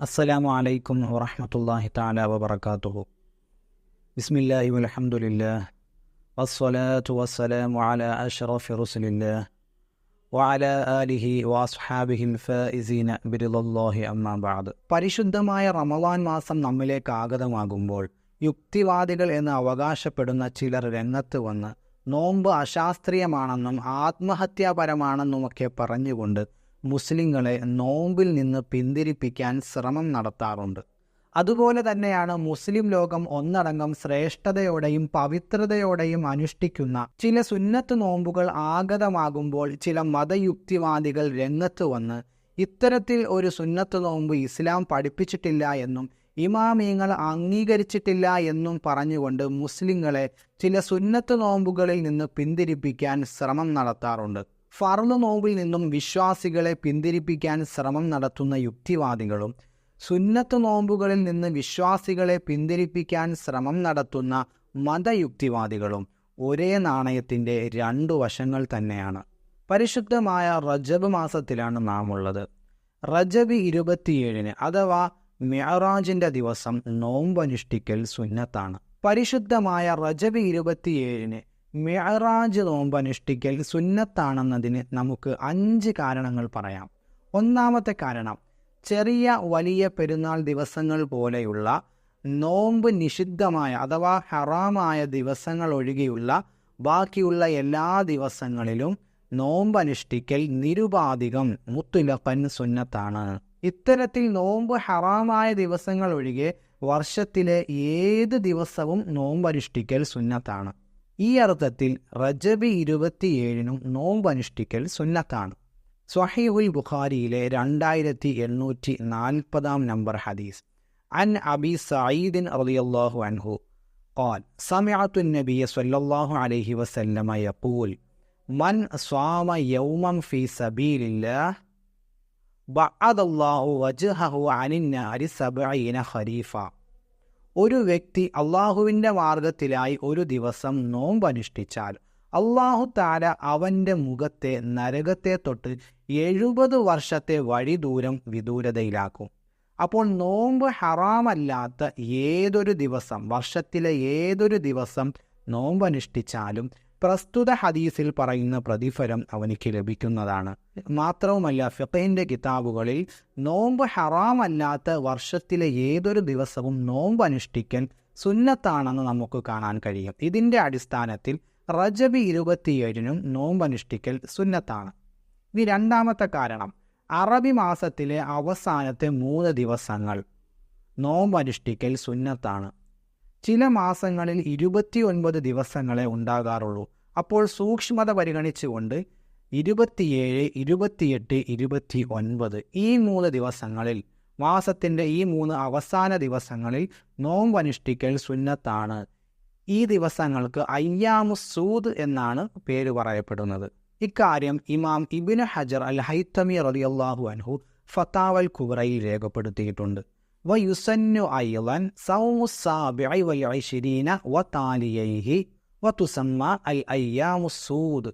അസ്സലാമു അലൈക്കും വറഹമത്തല്ലാഹി തആല വബറകാതുഹു. ബിസ്മില്ലാഹി വൽഹംദുലില്ലാഹ്. വസ്സലാത്തു വസ്സലാമു അലാ അഷറഫി റസുലില്ലാഹ്. വഅലാ ആലിഹി വഅസ്ഹാബിഹിൽ ഫായിസീന ബിറിദല്ലാഹി അമ്മാ പരിശുദ്ധമായ റമവാൻ മാസം നമ്മിലേക്ക് ആഗതമാകുമ്പോൾ യുക്തിവാദികൾ എന്ന് അവകാശപ്പെടുന്ന ചിലർ രംഗത്ത് വന്ന് നോമ്പ് അശാസ്ത്രീയമാണെന്നും ആത്മഹത്യാപരമാണെന്നുമൊക്കെ പറഞ്ഞുകൊണ്ട് മുസ്ലിങ്ങളെ നോമ്പിൽ നിന്ന് പിന്തിരിപ്പിക്കാൻ ശ്രമം നടത്താറുണ്ട്. അതുപോലെ തന്നെയാണ് മുസ്ലിം ലോകം ഒന്നടങ്കം ശ്രേഷ്ഠതയോടെയും പവിത്രതയോടെയും അനുഷ്ഠിക്കുന്ന ചില സുന്നത്ത് നോമ്പുകൾ ആഗതമാകുമ്പോൾ ചില മതയുക്തിവാദികൾ രംഗത്ത് വന്ന് ഇത്തരത്തിൽ ഒരു സുന്നത്ത് നോമ്പ് ഇസ്ലാം പഠിപ്പിച്ചിട്ടില്ല എന്നും ഇമാമിയങ്ങൾ അംഗീകരിച്ചിട്ടില്ല എന്നും പറഞ്ഞുകൊണ്ട് മുസ്ലിങ്ങളെ ചില സുന്നത്ത് നോമ്പുകളിൽ നിന്ന് പിന്തിരിപ്പിക്കാൻ ശ്രമം നടത്താറുണ്ട്. ഫർൾ നോമ്പിൽ നിന്നും വിശ്വാസികളെ പിന്തിരിപ്പിക്കാൻ ശ്രമം നടത്തുന്ന യുക്തിവാദികളും സുന്നത്ത് നോമ്പുകളിൽ നിന്ന് വിശ്വാസികളെ പിന്തിരിപ്പിക്കാൻ ശ്രമം നടത്തുന്ന മതയുക്തിവാദികളും ഒരേ നാണയത്തിന്റെ രണ്ടു വശങ്ങൾ തന്നെയാണ്. പരിശുദ്ധമായ റജബ് മാസത്തിലാണ് നാം ഉള്ളത് റജബ് ഇരുപത്തിയേഴിന് അഥവാ മെഹറാജിന്റെ ദിവസം നോമ്പനുഷ്ഠിക്കൽ സുന്നത്താണ്. പരിശുദ്ധമായ റജബ് ഇരുപത്തിയേഴിന് മെഹറാജ് നോമ്പ് അനുഷ്ഠിക്കൽ സുന്നത്താണെന്നതിന് നമുക്ക് അഞ്ച് കാരണങ്ങൾ പറയാം. ഒന്നാമത്തെ കാരണം ചെറിയ വലിയ പെരുന്നാൾ ദിവസങ്ങൾ പോലെയുള്ള നോമ്പ് നിഷിദ്ധമായ അഥവാ ഹറാമായ ദിവസങ്ങൾ ഒഴികെയുള്ള ബാക്കിയുള്ള എല്ലാ ദിവസങ്ങളിലും നോമ്പ് അനുഷ്ഠിക്കൽ നിരുപാധികം മുത്തുലപ്പൻ സുന്നത്താണ്. ഇത്തരത്തിൽ നോമ്പ് ഹറാമായ ദിവസങ്ങൾ ഒഴികെ വർഷത്തിലെ ഏത് ദിവസവും നോമ്പ് അനുഷ്ഠിക്കൽ സുന്നത്താണ്. ഈ അർത്ഥത്തിൽ റജബ് ഇരുപത്തിയേഴിനും നോമ്പനുഷ്ഠിക്കൽ സുന്നത്താണ് സ്വഹീഹുൽ ബുഖാരിയിലെ രണ്ടായിരത്തി എണ്ണൂറ്റി നാൽപ്പതാം നമ്പർ ഹദീസ് അൻ അബി സയ്യിദിൻ റളിയല്ലാഹു അൻഹു قال سمعت النبي صلى الله عليه وسلم يقول من صام يوما في سبيل الله بعد الله وجهه عن النار سبعين خريفا ഒരു വ്യക്തി അള്ളാഹുവിന്റെ മാർഗത്തിലായി ഒരു ദിവസം നോമ്പ് അനുഷ്ഠിച്ചാൽ അള്ളാഹു താര അവന്റെ മുഖത്തെ നരകത്തെ തൊട്ട് എഴുപത് വർഷത്തെ വഴി ദൂരം വിദൂരതയിലാക്കും. അപ്പോൾ നോമ്പ് ഹറാമല്ലാത്ത ഏതൊരു ദിവസം വർഷത്തിലെ ഏതൊരു ദിവസം നോമ്പനുഷ്ഠിച്ചാലും പ്രസ്തുത ഹദീസിൽ പറയുന്ന പ്രതിഫലം അവനിക്ക് ലഭിക്കുന്നതാണ്. മാത്രവുമല്ല ഫിഖഹിന്റെ കിതാബുകളിൽ നോമ്പ് ഹറാമല്ലാത്ത വർഷത്തിലെ ഏതൊരു ദിവസവും നോമ്പ് അനുഷ്ഠിക്കൽ സുന്നത്താണെന്ന് നമുക്ക് കാണാൻ കഴിയും. ഇതിന്റെ അടിസ്ഥാനത്തിൽ റജബി ഇരുപത്തിയേഴിനും നോമ്പ് അനുഷ്ഠിക്കൽ സുന്നത്താണ്. ഇനി രണ്ടാമത്തെ കാരണം അറബി മാസത്തിലെ അവസാനത്തെ മൂന്ന് ദിവസങ്ങൾ നോമ്പ് അനുഷ്ഠിക്കൽ സുന്നത്താണ്. ചില മാസങ്ങളിൽ ഇരുപത്തിയൊൻപത് ദിവസങ്ങളെ ഉണ്ടാകാറുള്ളൂ. അപ്പോൾ സൂക്ഷ്മത പരിഗണിച്ചുകൊണ്ട് ഇരുപത്തിയേഴ് ഇരുപത്തിയെട്ട് ഇരുപത്തി ഒൻപത് ഈ മൂന്ന് ദിവസങ്ങളിൽ മാസത്തിന്റെ ഈ മൂന്ന് അവസാന ദിവസങ്ങളിൽ നോമ്പനുഷ്ഠിക്കൽ സുന്നത്താണ്. ഈ ദിവസങ്ങൾക്ക് അയ്യാമു സൂദ് എന്നാണ് പേര് പറയപ്പെടുന്നത്. ഇക്കാര്യം ഇമാം ഇബിന് ഹജർ അൽ ഹൈത്തമി റളിയല്ലാഹു അൻഹു ഫത്താവൽ കുബ്രയിൽ രേഖപ്പെടുത്തിയിട്ടുണ്ട്. വയുസന്നു സൗമുസാബിഐ വയഷിരീന വതാലിയൈഹി വതുസമ്മ അൽ അയ്യാമുസൂദ്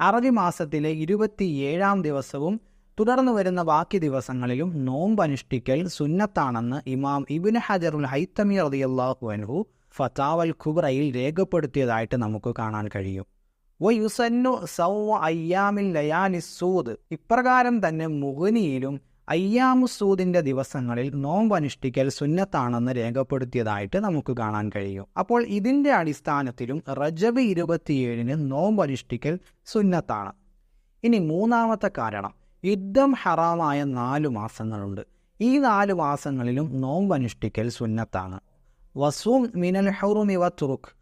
അറബി മാസത്തിലെ ഇരുപത്തിയേഴാം ദിവസവും തുടർന്നു വരുന്ന ബാക്കി ദിവസങ്ങളിലും നോമ്പ് അനുഷ്ഠിക്കൽ സുന്നത്താണെന്ന് ഇമാം ഇബിന് ഹജറുൽ ഹൈത്തമി റളിയല്ലാഹു അൻഹു ഫതാവൽ ഖുബ്രയിൽ രേഖപ്പെടുത്തിയതായിട്ട് നമുക്ക് കാണാൻ കഴിയും. വയുസന്നു സൗ അയ്യാമിൽ ലയാനിസൂദ് ഇപ്രകാരം തന്നെ മുഗനിയിലും അയ്യാമുസൂദിന്റെ ദിവസങ്ങളിൽ നോമ്പ് അനുഷ്ഠിക്കൽ സുന്നത്താണെന്ന് രേഖപ്പെടുത്തിയതായിട്ട് നമുക്ക് കാണാൻ കഴിയും. അപ്പോൾ ഇതിന്റെ അടിസ്ഥാനത്തിലും റജബ് ഇരുപത്തിയേഴിന് നോമ്പ് അനുഷ്ഠിക്കൽ സുന്നത്താണ്. ഇനി മൂന്നാമത്തെ കാരണം. യുദ്ധം ഹറാമായ നാലു മാസങ്ങളുണ്ട്. ഈ നാലു മാസങ്ങളിലും നോമ്പ് അനുഷ്ഠിക്കൽ സുന്നത്താണ്. വസൂം മിനൽ ഹൗറുമി തുറുഖ്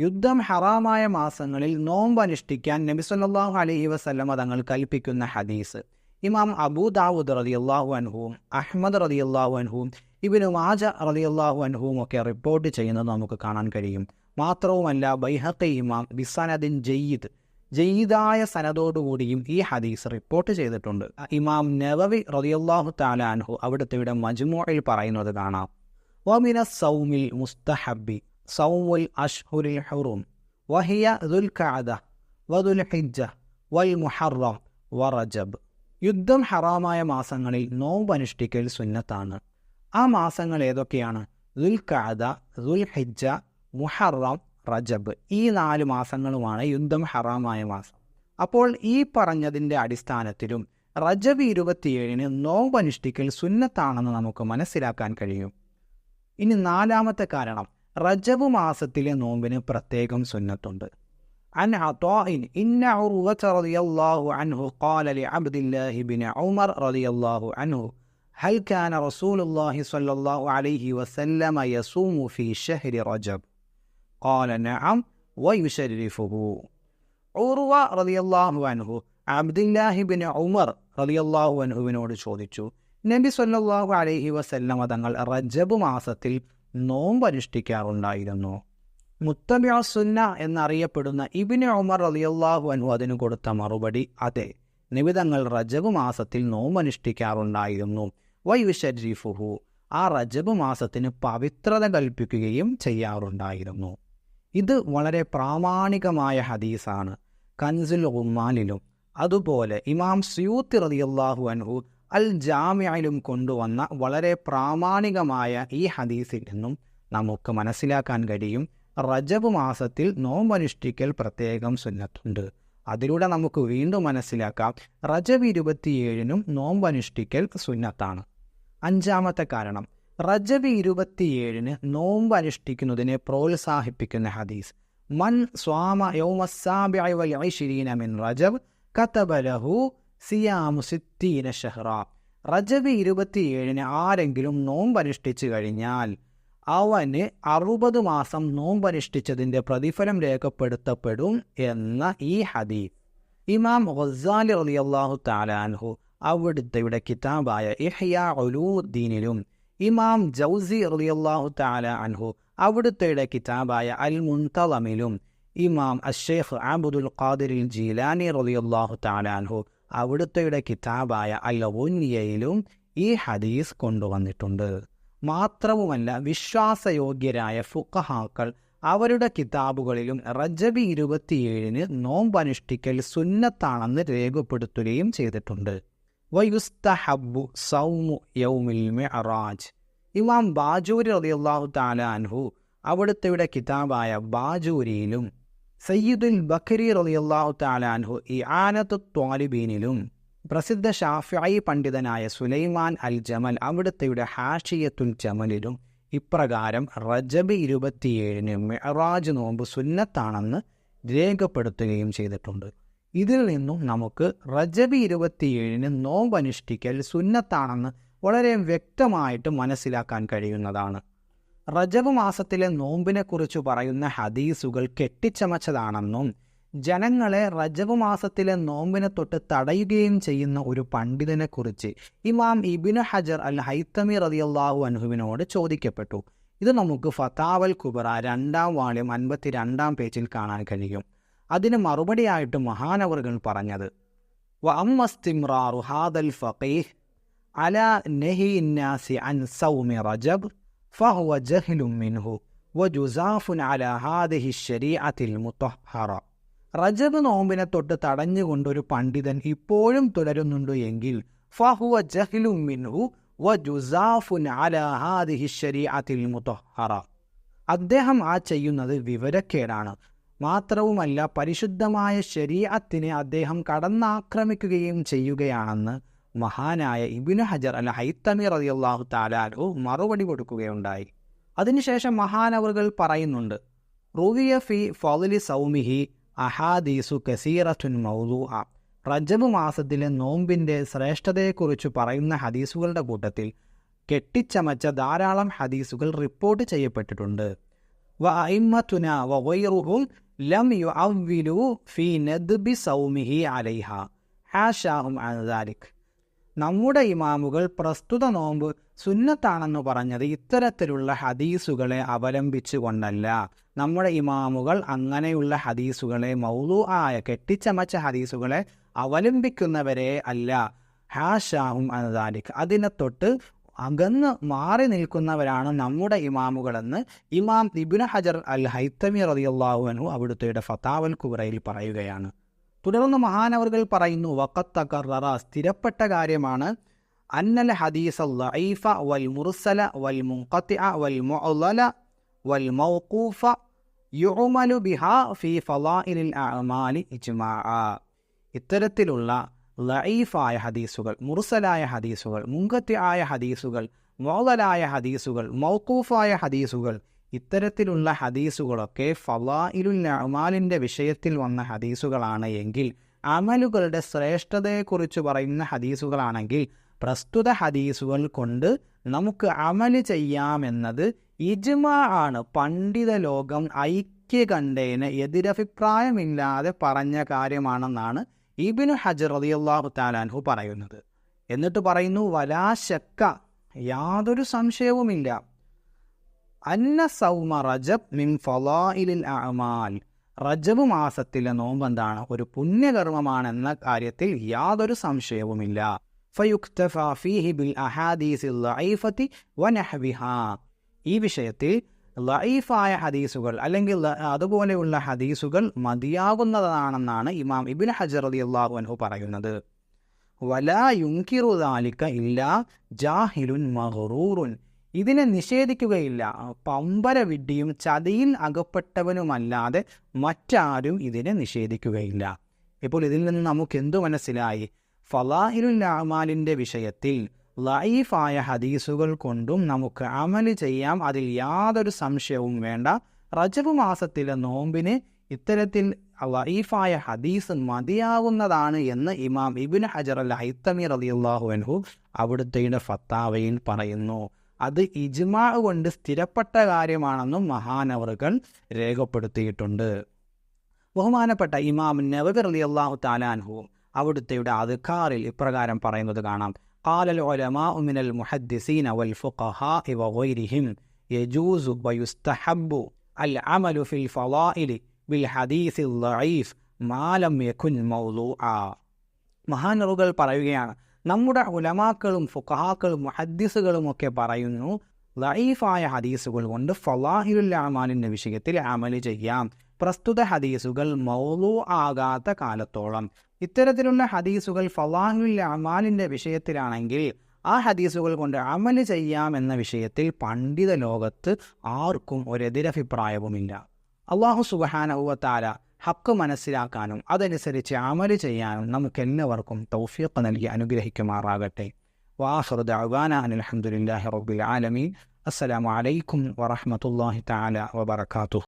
യുദ്ധം ഹറാമായ മാസങ്ങളിൽ നോമ്പ് അനുഷ്ഠിക്കാൻ നബി സല്ലല്ലാഹു അലൈഹി വസല്ലമ തങ്ങൾ കൽപ്പിക്കുന്ന ഹദീസ്. ഇമാം അബൂദാവൂദ് അള്ളാഹു അൻഹുവും അഹമ്മദ് അഹ്മദ് അള്ളാഹു അൻഹുവും ഇബ്നു മാജ അള്ളാഹു അൻഹുവും ഒക്കെ റിപ്പോർട്ട് ചെയ്യുന്നത് നമുക്ക് കാണാൻ കഴിയും. മാത്രവുമല്ല ബൈഹത്തെ ഇമാം ബിസനദിൻ ജയ്യിദ് ജയ്യിദായ സനദോടുകൂടിയും ഈ ഹദീസ് റിപ്പോർട്ട് ചെയ്തിട്ടുണ്ട്. ഇമാം നവവി റളിയല്ലാഹു തആല അൻഹു അവിടുത്തെ മജ്മുഅയിൽ പറയുന്നത് കാണാം. വമിന സൗമിൽ മുസ്തഹബി സൗമുൽ അഷ്ഹുരിൽ ഹുറും വഹിയ ദുൽ കഅദ വദുൽ ഹിജ്ജ വൽ മുഹറം വറജബ് യുദ്ധം ഹറാമായ മാസങ്ങളിൽ നോമ്പ് അനുഷ്ഠിക്കൽ സുന്നത്താണ്. ആ മാസങ്ങൾ ഏതൊക്കെയാണ്? ദുൽ ഖഅദ ദുൽ ഹിജ മുഹറം റജബ്. ഈ നാല് മാസങ്ങളുമാണ് യുദ്ധം ഹറാമായ മാസം. അപ്പോൾ ഈ പറഞ്ഞതിന്റെ അടിസ്ഥാനത്തിലും റജബ് ഇരുപത്തിയേഴിന് നോമ്പ് അനുഷ്ഠിക്കൽ സുന്നത്താണെന്ന് നമുക്ക് മനസ്സിലാക്കാൻ കഴിയും. ഇനി നാലാമത്തെ കാരണം. റജബ് മാസത്തിലെ നോമ്പിന് പ്രത്യേകം സുന്നത്തുണ്ട്. عن عطاء إن عروة رضي الله عنه قال لعبد الله بن عمر رضي الله عنه هل كان رسول الله صلى الله عليه وسلم يصوم في شهر رجب قال نعم ويشرفه ഉറുവ റളിയല്ലാഹു അൻഹു അബ്ദുല്ലാഹി ബിൻ ഉമർ റളിയല്ലാഹു അൻഹുവിനോട് ചോദിച്ചു നബി സല്ലല്ലാഹു അലൈഹി വസല്ലമ തങ്ങൾ റജബ് മാസത്തിൽ നോമ്പ് അനുഷ്ഠിക്കാറുണ്ടായിരുന്നു മുത്തബിഅ സുന്ന എന്നറിയപ്പെടുന്ന ഇബിന് ഉമർ റളിയല്ലാഹു അനു അതിന് കൊടുത്ത മറുപടി അതെ. നിമിതങ്ങൾ റജബ് മാസത്തിൽ നോമനുഷ്ഠിക്കാറുണ്ടായിരുന്നു വൈവിഷരീഫുഹു ആ റജബ് മാസത്തിന് പവിത്രത കൽപ്പിക്കുകയും ചെയ്യാറുണ്ടായിരുന്നു. ഇത് വളരെ പ്രാമാണികമായ ഹദീസാണ്. കൻസുൽ ഉമ്മാനിലും അതുപോലെ ഇമാം സ്യൂത്ത് റളിയല്ലാഹു അൻഹു അൽ ജാമ്യയിലും കൊണ്ടുവന്ന വളരെ പ്രാമാണികമായ ഈ ഹദീസിൽ നിന്നും നമുക്ക് മനസ്സിലാക്കാൻ കഴിയും. റജബ് മാസത്തിൽ നോമ്പനുഷ്ഠിക്കൽ പ്രത്യേകം സുന്നത്തുണ്ട്. അതിലൂടെ നമുക്ക് വീണ്ടും മനസ്സിലാക്കാം റജബ് ഇരുപത്തിയേഴിനും നോമ്പനുഷ്ഠിക്കൽ സുന്നത്താണ്. അഞ്ചാമത്തെ കാരണം റജബ് ഇരുപത്തിയേഴിന് നോമ്പ് അനുഷ്ഠിക്കുന്നതിനെ പ്രോത്സാഹിപ്പിക്കുന്ന ഹദീസ് മൻ സ്വാമ മിൻ റജബ് കതബ ലഹു സിയാമു സിത്തീന റജബ് ഇരുപത്തിയേഴിന് ആരെങ്കിലും നോമ്പ് അനുഷ്ഠിച്ചു കഴിഞ്ഞാൽ അവന് അറുപത് മാസം നോമ്പനുഷ്ഠിച്ചതിന്റെ പ്രതിഫലം രേഖപ്പെടുത്തപ്പെടും എന്ന ഈ ഹദീസ്. ഇമാം ഹൊസാലി അലി അള്ളാഹു താലാൻഹു അവിടുത്തെ കിതാബായ ഇഹ്യ ഉലൂദ്ദീനിലും ഇമാം ജൗസി റളിയല്ലാഹു താല അൻഹു അവിടുത്തെ കിതാബായ അൽ മുൻതലമിലും ഇമാം അഷേഖ് അബുദുൽ ഖാദിർ ജീലാനി റളിയല്ലാഹു അള്ളാഹു താലാൻഹു അവിടുത്തെ കിതാബായ അൽ ഉന്യയിലും ഈ ഹദീസ് കൊണ്ടുവന്നിട്ടുണ്ട്. മാത്രവുമല്ല വിശ്വാസയോഗ്യരായ ഫുക്കഹാക്കൾ അവരുടെ കിതാബുകളിലും റജബി ഇരുപത്തിയേഴിന് നോമ്പനുഷ്ഠിക്കൽ സുന്നത്താണെന്ന് രേഖപ്പെടുത്തുകയും ചെയ്തിട്ടുണ്ട്. വയുസ്തഹബു സൗമു യൗമിൽ മിഅറാജ്. ഇമാം ബാജൂരി റളിയല്ലാഹു തആല അൻഹു അവിടുത്തെ കിതാബായ ബാജൂരിയിലും സയ്യിദുൽ ബക്കരി റളിയല്ലാഹു തആല അൻഹു ഈ ആനത്തു ത്വാലിബീനിലും പ്രസിദ്ധ ഷാഫിഐ പണ്ഡിതനായ സുലൈമാൻ അൽ ജമൽ അവിടുത്തെയുടെ ഹാഷിയത്തുൽ ജമലിലും ഇപ്രകാരം റജബ് ഇരുപത്തിയേഴിന് മെഹറാജ് നോമ്പ് സുന്നത്താണെന്ന് രേഖപ്പെടുത്തുകയും ചെയ്തിട്ടുണ്ട്. ഇതിൽ നിന്നും നമുക്ക് റജബ് ഇരുപത്തിയേഴിന് നോമ്പ് അനുഷ്ഠിക്കൽ സുന്നത്താണെന്ന് വളരെ വ്യക്തമായിട്ട് മനസ്സിലാക്കാൻ കഴിയുന്നതാണ്. റജബ് മാസത്തിലെ നോമ്പിനെക്കുറിച്ച് പറയുന്ന ഹദീസുകൾ കെട്ടിച്ചമച്ചതാണെന്നും ജനങ്ങളെ റജബ് മാസത്തിലെ നോമ്പിനെ തൊട്ട് തടയുകയും ചെയ്യുന്ന ഒരു പണ്ഡിതനെക്കുറിച്ച് ഇമാം ഇബിനു ഹജർ അൽ ഹൈത്തമി റതിയല്ലാഹു അൻഹുവിനോട് ചോദിക്കപ്പെട്ടു. ഇത് നമുക്ക് ഫതാവൽ കുബറ രണ്ടാം വാള്യം അൻപത്തി രണ്ടാം പേജിൽ കാണാൻ കഴിയും. അതിന് മറുപടിയായിട്ട് മഹാനവറുകൾ പറഞ്ഞത് വ അമ്മസ്തിമ്രാറു ഹാദൽ ഫഖീഹ് അല അൻ സൗമി റജബ് ഫഹുവ ജഹ്ലും മിൻഹു വജുസാഫുൻ അല ഹാദിഹി ശരീഅത്തിൽ മുത്തഹറ റജബ് നോമ്പിനെ തൊട്ട് തടഞ്ഞുകൊണ്ടൊരു പണ്ഡിതൻ ഇപ്പോഴും തുടരുന്നുണ്ട് എങ്കിൽ ഫഹുവ മിൻഹു ശരീഅത്തിൽ മുത്തഹറ അദ്ദേഹം ആ ചെയ്യുന്നത് വിവരക്കേടാണ്. മാത്രവുമല്ല പരിശുദ്ധമായ ശരീഅത്തിനെ അദ്ദേഹം കടന്നാക്രമിക്കുകയും ചെയ്യുകയാണെന്ന് മഹാനായ ഇബിന് ഹജർ അല്ല ഹൈത്തമി റതിയല്ലാഹു താലാലു മറുപടി കൊടുക്കുകയുണ്ടായി. അതിനുശേഷം മഹാനവറുകൾ പറയുന്നുണ്ട് റുവിയ ഫി ഫൗലി സൗമിഹി അഹാദീസു കസീറത്തുൻ മൗലു റജബ് മാസത്തിലെ നോമ്പിന്റെ ശ്രേഷ്ഠതയെക്കുറിച്ച് പറയുന്ന ഹദീസുകളുടെ കൂട്ടത്തിൽ കെട്ടിച്ചമച്ച ധാരാളം ഹദീസുകൾ റിപ്പോർട്ട് ചെയ്യപ്പെട്ടിട്ടുണ്ട്. വ അയിമ്മത്തുന ലം യു അവ്വിലു നദ്ബി സൗമിഹി അലൈഹ. ഹാഷാഹും അൻദാലിക് നമ്മുടെ ഇമാമുകൾ പ്രസ്തുത നോമ്പ് സുന്നത്താണെന്ന് പറഞ്ഞത് ഇത്തരത്തിലുള്ള ഹദീസുകളെ അവലംബിച്ചുകൊണ്ടല്ല. നമ്മുടെ ഇമാമുകൾ അങ്ങനെയുള്ള ഹദീസുകളെ മൗലു ആയ കെട്ടിച്ചമച്ച ഹദീസുകളെ അവലംബിക്കുന്നവരെ അല്ല. ഹാഷാഹും അനദാലിക്. അതിനെ തൊട്ട് അകന്ന് മാറി നിൽക്കുന്നവരാണ് നമ്മുടെ ഇമാമുകളെന്ന് ഇമാം ഇബിന് ഹജർ അൽ ഹൈത്തമി റതിയല്ലാഹു അൻഹു അവിടുത്തെ ഫതാവൽ കുബറയിൽ പറയുകയാണ്. തുടർന്ന് മഹാനവറുകൾ പറയുന്നു വക്കത്തക്കറ സ്ഥിരപ്പെട്ട കാര്യമാണ്. അന്നൽ ഹദീസ് ലൈഫ വൽ മുർസല വൽ മുഖത്തി വൽ മൊല വൽ മൗക്കൂഫ യുഅമലു ബിഹാ ഫീ ഫലാഇലിൽ അമാലി ഇജ്മാഅ ഇത്തരത്തിലുള്ള ലൈഫായ ഹദീസുകൾ മുർസലായ ഹദീസുകൾ മുങ്കത്തി ആയ ഹദീസുകൾ മോളലായ ഹദീസുകൾ മൗക്കൂഫായ ഹദീസുകൾ ഇത്തരത്തിലുള്ള ഹദീസുകളൊക്കെ ഫലാഇലുൽ അമാലിന്റെ വിഷയത്തിൽ വന്ന ഹദീസുകളാണ് എങ്കിൽ അമലുകളുടെ ശ്രേഷ്ഠതയെക്കുറിച്ച് പറയുന്ന ഹദീസുകളാണെങ്കിൽ പ്രസ്തുത ഹദീസുകൾ കൊണ്ട് നമുക്ക് അമൽ ചെയ്യാമെന്നത് ഇജ്മാ ആണ്. പണ്ഡിത ലോകം ഐക്യ ഐക്യകണ്ഠേന എതിരഭിപ്രായമില്ലാതെ പറഞ്ഞ കാര്യമാണെന്നാണ് ഇബിനു ഹജർ റളിയല്ലാഹു താലാൻഹു പറയുന്നത്. എന്നിട്ട് പറയുന്നു വലാശക്ക യാതൊരു സംശയവുമില്ല. അന്ന സൗമ റജബ് മിൻ റജബ് മാസത്തിലെ നോമ്പ് എന്താണ് ഒരു പുണ്യകർമ്മമാണെന്ന കാര്യത്തിൽ യാതൊരു സംശയവുമില്ല. ബിൽ ഈ വിഷയത്തിൽ ലൈഫായ ഹദീസുകൾ അല്ലെങ്കിൽ അതുപോലെയുള്ള ഹദീസുകൾ മതിയാകുന്നതാണെന്നാണ് ഇമാം ഇബിൻ ഹജർ അലി അള്ളാഹു അൻഹു പറയുന്നത്. വലാ യുങ്കിറു ദാലിക ഇല്ല ജാഹിലുൻ മഹറൂറുൻ ഇതിനെ നിഷേധിക്കുകയില്ല. പമ്പര വിഡ്ഢിയും ചതിയിൽ അകപ്പെട്ടവനുമല്ലാതെ മറ്റാരും ഇതിനെ നിഷേധിക്കുകയില്ല. ഇപ്പോൾ ഇതിൽ നിന്ന് നമുക്ക് എന്തു മനസ്സിലായി? ഫലാഹിലുൽ അമാലിന്റെ വിഷയത്തിൽ ലൈഫായ ഹദീസുകൾ കൊണ്ടും നമുക്ക് അമൽ ചെയ്യാം. അതിൽ യാതൊരു സംശയവും വേണ്ട. റജബ് മാസത്തിലെ നോമ്പിന് ഇത്തരത്തിൽ ലൈഫായ ഹദീസ് മതിയാകുന്നതാണ് എന്ന് ഇമാം ഇബിൻ ഹജർ അൽ ഹൈത്തമി അൻഹു അവിടുത്തെ ഫത്താവയിൽ പറയുന്നു. അത് ഇജ്മാ കൊണ്ട് സ്ഥിരപ്പെട്ട കാര്യമാണെന്നും മഹാനവറുകൾ രേഖപ്പെടുത്തിയിട്ടുണ്ട് ബഹുമാനപ്പെട്ട ഇമാം നവബി റളിയല്ലാഹു താലാൻഹുവും അവിടുത്തെയുടെ അധികാറിൽ ഇപ്രകാരം പറയുന്നത് കാണാം قال العلماء من المحدثين والفقهاء وغيرهم يجوز ويستحب العمل في الفضائل بالحديث الضعيف ما لم يكن موضوعا മഹാനറുകൾ പറയുകയാണ് നമ്മുടെ ഉലമാക്കളും ഫുഖഹാക്കളും ഹദ്ദീസുകളും ഒക്കെ പറയുന്നു ലൈഫായ ഹദീസുകൾ കൊണ്ട് അമാലിന്റെ വിഷയത്തിൽ അമൽ ചെയ്യാം. പ്രസ്തുത ഹദീസുകൾ മൗലു ആകാത്ത കാലത്തോളം. ഇത്തരത്തിലുള്ള ഹദീസുകൾ ഫലാഹുൽ വിഷയത്തിലാണെങ്കിൽ ആ ഹദീസുകൾ കൊണ്ട് അമൽ ചെയ്യാം എന്ന വിഷയത്തിൽ പണ്ഡിത ലോകത്ത് ആർക്കും ഒരെതിരഭിപ്രായവുമില്ല. അള്ളാഹു സുബഹാനവുവത്താല ഹക്ക് മനസ്സിലാക്കാനും അതനുസരിച്ച് അമൽ ചെയ്യാനും നമുക്കെല്ലാവർക്കും തൗഫീഖ് നൽകി അനുഗ്രഹിക്കുമാറാകട്ടെ. വാഹൃദ് അവാന അനിൽഹമുല്ലാഹി റബ്ബിൽ ആലമീൻ. അസ്സലാമു അലൈക്കും വറഹമത്തല്ലാഹി തആല വബറകാതുഹു.